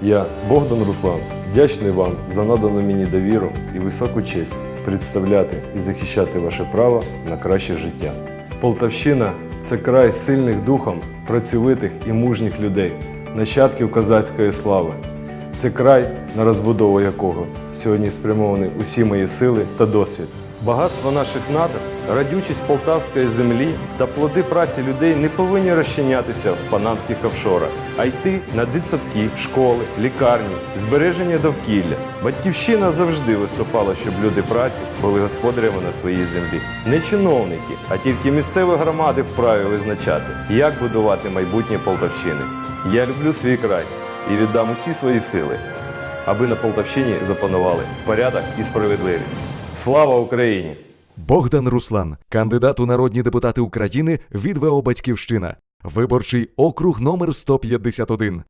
Я, Богдан Руслан, вдячний вам за надану мені довіру і високу честь представляти і захищати ваше право на краще життя. Полтавщина це край сильних духом, працьовитих і мужніх людей, нащадків козацької слави. Це край, на розбудову якого сьогодні спрямовані усі мої сили та досвід. Багатство наших надр, радючість полтавської землі та плоди праці людей не повинні розчинятися в панамських офшорах, а йти на дитсадки, школи, лікарні, збереження довкілля. Батьківщина завжди виступала, щоб люди праці були господарями на своїй землі. Не чиновники, а тільки місцеві громади вправі визначати, як будувати майбутнє Полтавщини. Я люблю свій край і віддам усі свої сили, аби на Полтавщині запанували порядок і справедливість. Слава Україні! Богдан Руслан, кандидат у народні депутати України від ВО Батьківщина, виборчий округ номер 151.